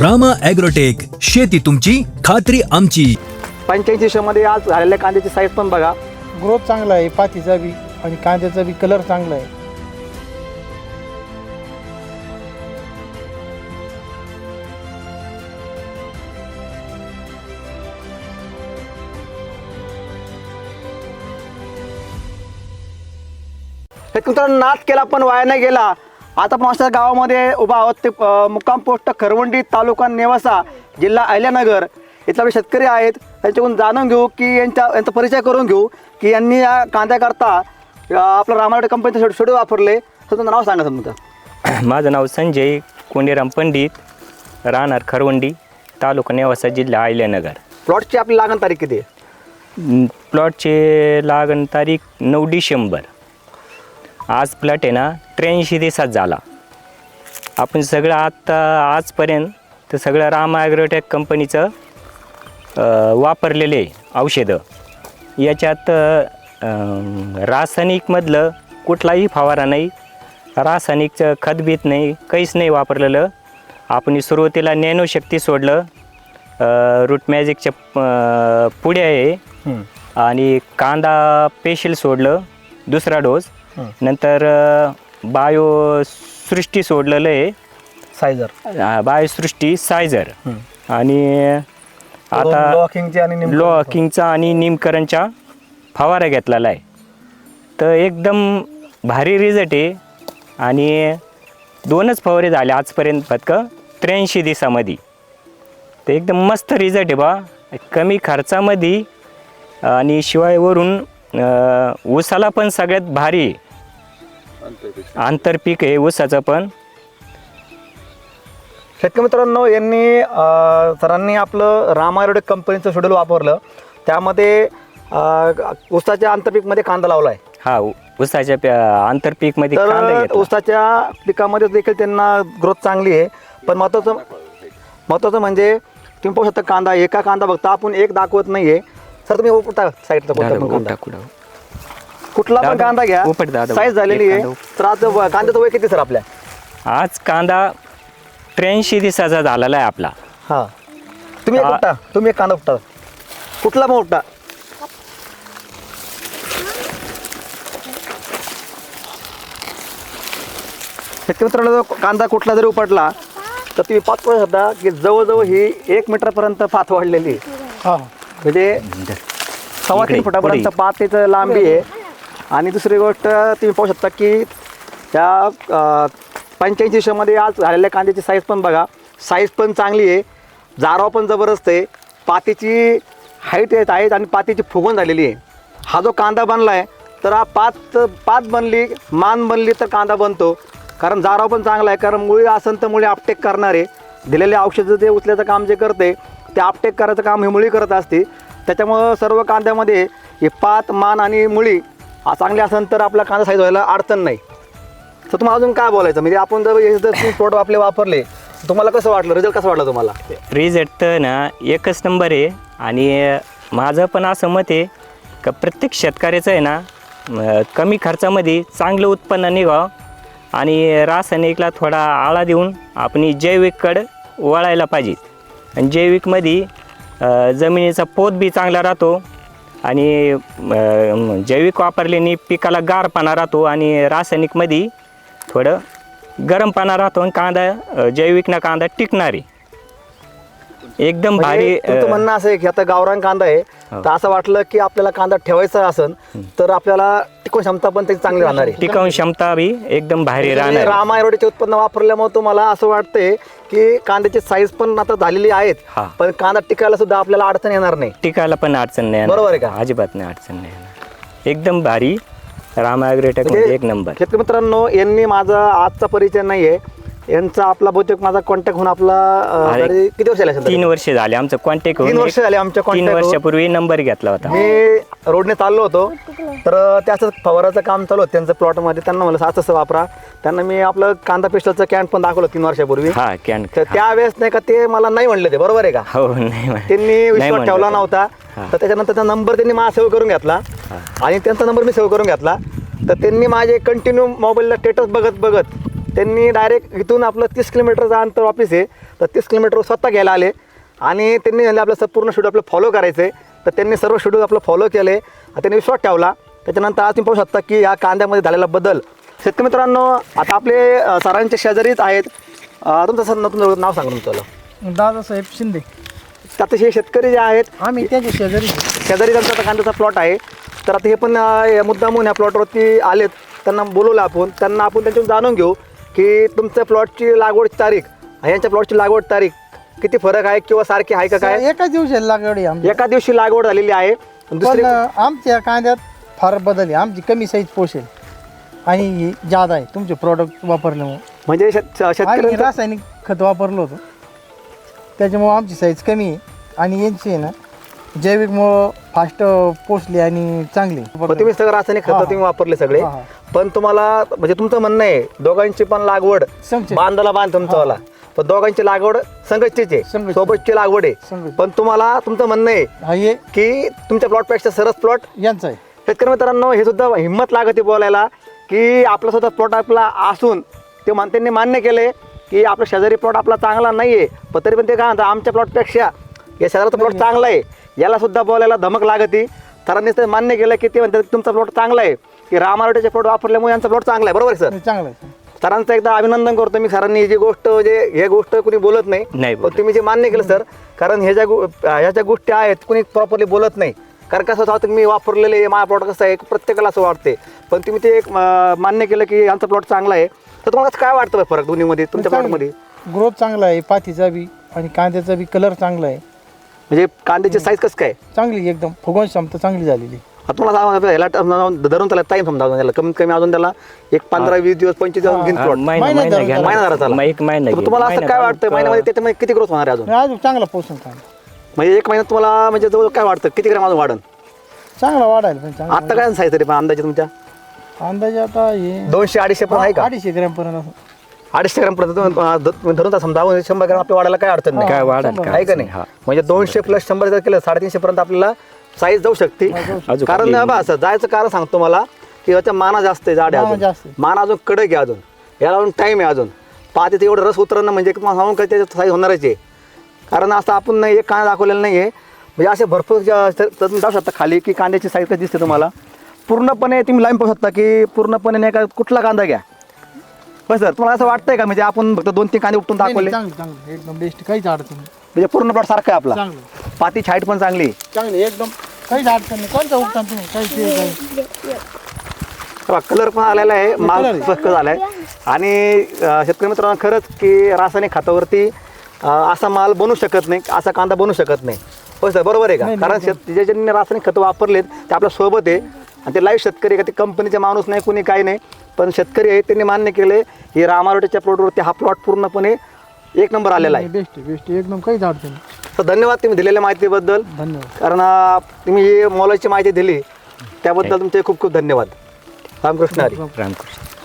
Rama agrotech शेती तुमची खात्री आमची. पंच्याऐंशी दिवसामध्ये आज झालेल्या कांद्याची साईज पण बघा. ग्रोथ चांगला आहे पातीचा बी आणि कांद्याचा बी कलर चांगला आहे. हे तुमचा नाद केला पण वाया नाही गेला. आता आपण अशा गावामध्ये उभा आहोत. ते मुक्काम पोस्ट खरवंडी तालुका नेवासा जिल्हा अहिल्यानगर. इथले आपले शेतकरी आहेत त्यांच्याकडून जाणून घेऊ की यांच्या यांचा परिचय करून घेऊ की यांनी या कांद्याकरता आपलं रामायण कंपनीचं शेड शेड्यूल वापरले. तर तुमचं नाव सांगा तुमचं. माझं नाव संजय कोंडीराम पंडित राहणार खरवंडी तालुका नेवासा जिल्हा अहिल्यानगर. प्लॉटची आपली लागण तारीख किती प्लॉटचे लागण तारीख नऊ डिसेंबर. आज प्लॉट आहे ना त्र्याऐंशी दिवसात झाला. आपण सगळं आत्ता आजपर्यंत तर सगळं राम ॲग्रोटेक कंपनीचं वापरलेले आहे औषधं. याच्यात रासायनिकमधलं कुठलाही फवारा नाही रासायनिकचं खतबीत नाही काहीच नाही वापरलेलं. आपण सुरुवातीला नॅनोशक्ती सोडलं. रूट मॅजिकच्या पुढे आहे. आणि कांदा पेशील सोडलं दुसरा डोस. नंतर बायो सृष्टी सोडलेलं आहे. सायझर बायोसृष्टी सायझर आणि आता लॉकिंगची आणि निम- लॉकिंगचा आणि निमकरणच्या फवारा घेतलेला आहे. तर एकदम भारी रिझल्ट आहे. आणि दोनच फवारे झाले आजपर्यंत फक्त त्र्याऐंशी दिवसामध्ये. तर एकदम मस्त रिझल्ट आहे बा. कमी खर्चामध्ये आणि शिवाय वरून ऊसाला पण सगळ्यात भारी आहे. आंतरपीक आहे ऊसाचं पण. शेतकरी मित्रांनो यांनी अ, सरांनी आपलं रामायरोडे कंपनीचं शेड्यूल वापरलं. त्यामध्ये अ, ऊसाच्या आंतरपीकमध्ये कांदा लावला आहे हा ऊ- ऊसाच्या प्या- आंतरपीकमध्ये कांदा तर घेतला. ऊसाच्या पिकामध्ये देखील त्यांना ग्रोथ चांगली आहे. पण महत्त्वाचं महत्त्वाचं म्हणजे तुम्ही पाहू शकता कांदा एका कांदा बघता आपण एक दाखवत नाहीये. सर तुम्ही उपटा साईडचा कोणता पण कांदा? कुठला पण दादा, कांदा घ्या. उपट दादा, साईज झालेली एक आहे. कांदा तर आज कांद्याचं वय किती सर आपल्या? आज कांदा त्र्याऐंशी दिवसाचा झालेला आहे आपला. हां. तुम्ही एक हा. उपटा तुम्ही एक कांदा उपटा कुठला पण उपटा शेतकरी मित्रांनो जर कांदा कुठला जरी उपटला तर तुम्ही पाच पाहू शकता की जवळजवळ ही एक मीटरपर्यंत पात वाढलेली आहे. हा. म्हणजे सव्वा तीन फुटापर्यंत. पातेचं लांबी आहे. आणि दुसरी गोष्ट तुम्ही पाहू शकता की त्या पंच्याऐंशी दिवसामध्ये आज झालेल्या कांद्याची साईज पण बघा. साईज पण चांगली आहे. जारवा पण जबरदस्त आहे. पातीची हाईट येत आहेत आणि पातीची फुगवण झालेली आहे. हा जो कांदा बनला आहे तर हा पात पात बनली मान बनली तर कांदा बनतो. कारण जाराव पण चांगला आहे. कारण मुळी असन तर मुळी आपटेक करणारे दिलेले औषधं जे उचल्याचं काम जे करते ते आपटेक करायचं काम ही मुळी करत असते. त्याच्यामुळं सर्व कांद्यामध्ये हे पात मान आणि मुळी हा चांगली असेल तर आपला कांदा साईज व्हायला अडचण नाही. तर तुम्हाला अजून काय बोलायचं? म्हणजे आपण जर हे जर प्रोडक्ट आपले वापरले तुम्हाला कसं वाटलं? रिझल्ट कसं वाटलं तुम्हाला? रिझल्ट तर ना एकच नंबर आहे. आणि माझं पण असं मत आहे का प्रत्येक शेतकऱ्याचं आहे ना कमी खर्चामध्ये चांगलं उत्पन्न निघावं. आणि रासायनिकला थोडा आळा देऊन आपण जैविककडं वळायला पाहिजे. आणि जैविकमध्ये जमिनीचा पोत बी चांगला राहतो आणि जैविक वापरल्याने पिकाला गारपणा राहतो आणि रासायनिकमध्ये थोडं गरमपणा राहतो आणि कांदा जैविकना कांदा टिकणार एकदम भारी म्हणजे तुमचं अं, म्हणणं असं आहे की आता गावरान कांदा आहे हो. तर असं वाटलं की आपल्याला कांदा ठेवायचा असेल तर आपल्याला टिकून क्षमता पण त्याची चांगली राहणार आहे टिकाऊ क्षमता बी एकदम भारी राहणार आहे. रामायरोडीचे उत्पन्न वापरल्यामुळे तुम्हाला असं वाटतंय की कांद्याची साईज पण आता झालेली आहेत हा. पण कांदा टिकायला सुद्धा आपल्याला अडचण येणार नाही टिकायला पण अडचण नाही येणार. बरोबर आहे का? अजिबात नाही अडचण नाही येणार. एकदम भारी रामाग्रेटेक म्हणजे एक नंबर शेतकरी मित्रांनो यांनी माझा आजचा परिचय नाहीये यांचा आपला बहुतेक माझा कॉन्टॅक्ट होऊन आपला अं, अरे, तरी किती वर्ष झाले असेल तरी? तीन वर्ष झाले. आमचं कॉन्टॅक्ट तीन वर्ष झाले आमच्या तीन contact होऊन. वर्षापूर्वी नंबर घेतला होता. मी रोडने चाललो होतो. तर त्याचं फवाराचं काम चालू होतं त्यांचं प्लॉटमध्ये त्यांना मला असं असं वापरा. त्यांना मी आपलं कांदा पेस्टलचं कॅन पण दाखवलं तीन वर्षापूर्वी. हा कॅन तर त्यावेळेस नाही का ते मला नाही म्हणले ते बरोबर आहे का? हो नाही म्हण- त्यांनी नाही विश्वास म्हणलं ठेवला ते. नव्हता. तर त्याच्यानंतर त्याचा नंबर त्यांनी माझा सेव्ह करून घेतला. आणि त्यांचा नंबर मी सेव्ह करून घेतला. तर त्यांनी माझे कंटिन्यू मोबाईलला स्टेटस बघत बघत त्यांनी डायरेक्ट इथून आपलं तीस किलोमीटरचं अंतर ऑफिस आहे. तर तीस किलोमीटर स्वतः घ्यायला आले. आणि त्यांनी म्हणले आपलं संपूर्ण शेड्यूल आपलं फॉलो करायचं आहे तर त्यांनी सर्व शेड्यूल आपलं फॉलो केले. त्यांनी विश्वास ठेवला. त्याच्यानंतर आज तुम्ही पाहू शकता की या कांद्यामध्ये झालेला बदल. शेतकरी मित्रांनो आता आपले सरांचे शेजारीच आहेत. तुमचं सर तुमचं नाव सांगा तुमचं. दादासाहेब शिंदे. आता हे शेतकरी जे आहेत आम्ही त्यांच्या शेजारी. शेजारी त्यांचा आता कांद्याचा प्लॉट आहे. तर आता हे पण या मुद्दामून या प्लॉटवरती आलेत. त्यांना बोलवलं आपण. त्यांना आपण त्यांच्याकडून जाणून घेऊ. की तुमच्या प्लॉटची लागवडची तारीख यांच्या प्लॉटची लागवड तारीख किती फरक आहे किंवा सारखी आहे का काय? एकाच दिवशी लागवड आहे आमची. एका दिवशी लागवड झालेली आहे. पण आमच्या कांद्यात फार बदल आहे. आमची कमी साईज पोषेल आणि ही जादा आहे. तुमचे प्रॉडक्ट वापरल्यामुळे. म्हणजे शेत- आम्ही शेतकऱ्यांचं रासायनिक खत वापरलं होतं. त्याच्यामुळं आमची साईज कमी आहे आणि यांची आहे ना जैविकमुळं फास्ट पोचली आणि चांगली तुम्ही सगळं रासायनिक खतं. तुम्ही वापरले सगळे हा. पण तुम्हाला म्हणजे तुमचं म्हणणं आहे दोघांची पण लागवड समजेल. बांधाला बांध तुमचावाला पण दोघांची लागवड संघटितची आहे. सोबतची लागवड आहे. पण तुम्हाला तुमचं म्हणणं आहे हा हे की तुमच्या प्लॉटपेक्षा सरस प्लॉट यांचं आहे शेतकरी मित्रांनो हे सुद्धा हिंमत लागते बोलायला की आपला सुद्धा प्लॉट आपला असून ते मान त्यांनी मान्य केले की आपला शेजारी प्लॉट आपला चांगला नाही आहे पण तरी पण ते काय म्हणतात आमच्या प्लॉटपेक्षा या शेजारचा प्लॉट चांगला आहे याला सुद्धा बोलायला धमक लागते. सरांनी ते मान्य केलं की ते म्हणतात तुमचा प्लॉट चांगला आहे. की रामारोटेचे प्लॉट वापरल्यामुळे यांचा प्लॉट चांगला आहे. बरोबर आहे सर? हे चांगलं आहे सरांचं एकदा अभिनंदन करतो मी. सरांनी ही जी गोष्ट जे हे गोष्ट कुणी बोलत नाही. नाही पण बोलत. तुम्ही जे मान्य केलं सर कारण ह्या ज्या गो- ह्या ज्या गोष्टी आहेत कुणी प्रॉपरली बोलत नाही. कारण कसं होतं तुम्ही वापरलेले आहे, माझा प्लॉट कसं आहे प्रत्येकाला असं वाटते पण तुम्ही ते एक अं, मान्य केलं की यांचा प्लॉट चांगला आहे. तर तुम्हाला कसं काय वाटतं बरं फरक दोन्हीमध्ये तुमच्या प्लॉटमध्ये ग्रोथ चांगला आहे पातीचा बी आणि कांद्याचा बी कलर चांगला आहे. म्हणजे कांद्याची साईज कसं काय? चांगली एकदम. फुगवण क्षमता चांगली झालेली. आता सांगा, याला ट- धरून त्याला टाईम समजा त्याला कमीत कमी अजून त्याला एक पंधरा वीस दिवस पंचवीस दिवस घेईन प्लॉट महिना महिना महिना धरून घ्या महिना ना. झाला त्याला. मग एक महिना घे. तुम्हाला असं महिना काय वाटतं महिन्यामध्ये? त्याच्यामध्ये किती ग्रोथ होणार आहे अजून? अजून चांगला पोषण कांदा म्हणजे एक महिन्यात तुम्हाला म्हणजे जवळ काय वाटतं? किती ग्रॅम अजून वाढन? चांगला वाढायला पण चांगला आता काय साईज तरी पण अंदाजे तुमच्या? अंदाजे आता हे दोनशे अडीचशे पण आहे का? अडीचशे ग्रॅम पर्यंत असं. अडीचशे ग्राम ध- धरून तर समजा शंभर ग्राम आपल्या वाढायला काय अडचण नाही. काय वाढेल. का आहे का नाही? हा. म्हणजे दोनशे प्लस शंभर जर केलं साडेतीनशे पर्यंत आपल्याला साईज जाऊ शकते. अजून कारण आपली- बा असं जायचं कारण सांगतो मला की याच्या माना जास्त आहे जाड आहे माना अजून. माना अजून कडक आहे अजून. याला अजून टाईम आहे अजून. पाहते ते एवढं रस उतरणं म्हणजे तुम्हाला सांगून काय त्याच्यात साईज होणारच आहे. कारण असं आपण नाही एक कांदा दाखवलेला नाही आहे म्हणजे असे भरपूर तुम्ही जाऊ शकता खाली की कांद्याची साईज कशी दिसते तुम्हाला. पूर्णपणे तुम्ही लाईन पाहू शकता की पूर्णपणे नाही का कुठला कांदा घ्या. पण सर तुम्हाला असं वाटतंय का? म्हणजे आपण फक्त दोन तीन कांदे उपटून दाखवले नाही, चांगलं चांगलं. एकदम बेस्ट काहीच अडचण नाही. म्हणजे पूर्ण प्लॉट सारखा आहे आपला. चांगलं. पाती हाईट पण चांगली. चांगलं एकदम. काहीच अडचण नाही. कोणता उठता तुम्ही? काहीच हे काही कलर पण आलेला आहे. माल आहे. स्वस्त झालाय. आणि अं, शेतकरी मित्रांनो खरंच की रासायनिक खतावरती अं, असा माल बनू शकत नाही असा कांदा बनू शकत नाही. हो सर बरोबर आहे का? नाही, नाही, कारण शेत जे ज्यांनी रासायनिक खतं वापरलेत ते आपल्यासोबत आहे. आणि ते लाईव्ह शेतकरी आहे का? ते कंपनीचे माणूस नाही कोणी काही नाही. पण शेतकरी आहे त्यांनी मान्य केले की रामारोटेच्या प्लॉटवरती हा प्लॉट पूर्णपणे एक नंबर आलेला आहे. बेस्ट बेस्ट एकदम काहीच अडचण नाही. तर धन्यवाद तुम्ही दिलेल्या माहितीबद्दल. धन्यवाद. कारण अं, तुम्ही ही मोलाची माहिती दिली त्याबद्दल तुमचे खूप खूप धन्यवाद. रामकृष्ण हरी. रामकृष्ण.